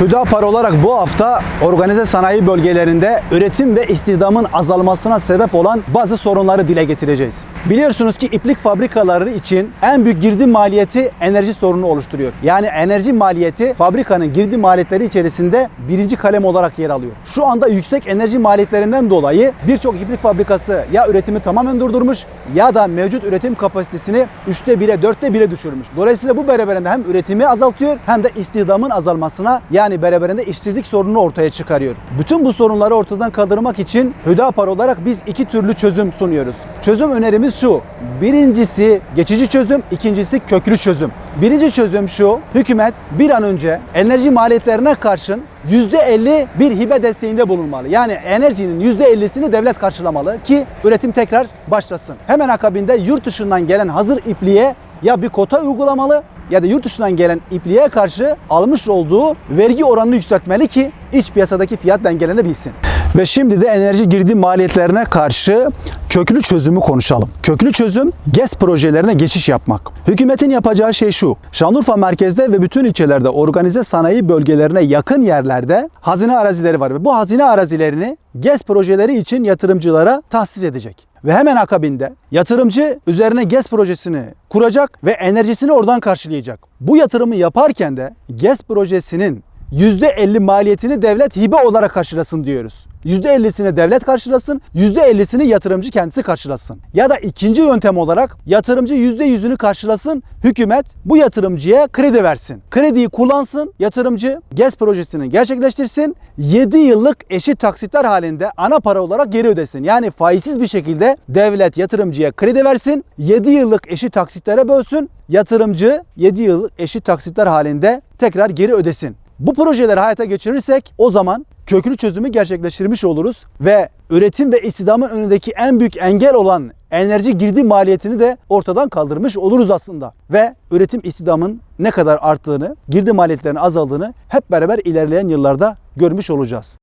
Hüdapar olarak bu hafta organize sanayi bölgelerinde üretim ve istihdamın azalmasına sebep olan bazı sorunları dile getireceğiz. Biliyorsunuz ki iplik fabrikaları için en büyük girdi maliyeti enerji sorunu oluşturuyor. Yani enerji maliyeti fabrikanın girdi maliyetleri içerisinde birinci kalem olarak yer alıyor. Şu anda yüksek enerji maliyetlerinden dolayı birçok iplik fabrikası ya üretimi tamamen durdurmuş ya da mevcut üretim kapasitesini 3'te 1'e 4'te 1'e düşürmüş. Dolayısıyla bu beraberinde hem üretimi azaltıyor hem de istihdamın azalmasına yani beraberinde işsizlik sorununu ortaya çıkarıyor. Bütün bu sorunları ortadan kaldırmak için Hüdapar olarak biz iki türlü çözüm sunuyoruz. Çözüm önerimiz şu. Birincisi geçici çözüm, ikincisi köklü çözüm. Birinci çözüm şu. Hükümet bir an önce enerji maliyetlerine karşın %50 bir hibe desteğinde bulunmalı. Yani enerjinin %50'sini devlet karşılamalı ki üretim tekrar başlasın. Hemen akabinde yurt dışından gelen hazır ipliğe ya bir kota uygulamalı ya da yurt dışından gelen ipliğe karşı almış olduğu vergi oranını yükseltmeli ki iç piyasadaki fiyat dengelenebilsin. Ve şimdi de enerji girdi maliyetlerine karşı köklü çözümü konuşalım. Köklü çözüm GES projelerine geçiş yapmak. Hükümetin yapacağı şey şu. Şanlıurfa merkezde ve bütün ilçelerde organize sanayi bölgelerine yakın yerlerde hazine arazileri var ve bu hazine arazilerini GES projeleri için yatırımcılara tahsis edecek. Ve hemen akabinde yatırımcı üzerine GES projesini kuracak ve enerjisini oradan karşılayacak. Bu yatırımı yaparken de GES projesinin %50 maliyetini devlet hibe olarak karşılasın diyoruz. %50'sini devlet karşılasın, %50'sini yatırımcı kendisi karşılasın. Ya da ikinci yöntem olarak yatırımcı %100'ünü karşılasın, hükümet bu yatırımcıya kredi versin. Krediyi kullansın, yatırımcı GES projesini gerçekleştirsin, 7 yıllık eşit taksitler halinde ana para olarak geri ödesin. Yani faizsiz bir şekilde devlet yatırımcıya kredi versin, 7 yıllık eşit taksitlere bölsün, yatırımcı 7 yıllık eşit taksitler halinde tekrar geri ödesin. Bu projeleri hayata geçirirsek o zaman köklü çözümü gerçekleştirmiş oluruz ve üretim ve istihdamın önündeki en büyük engel olan enerji girdi maliyetini de ortadan kaldırmış oluruz aslında. Ve üretim istihdamın ne kadar arttığını, girdi maliyetlerinin azaldığını hep beraber ilerleyen yıllarda görmüş olacağız.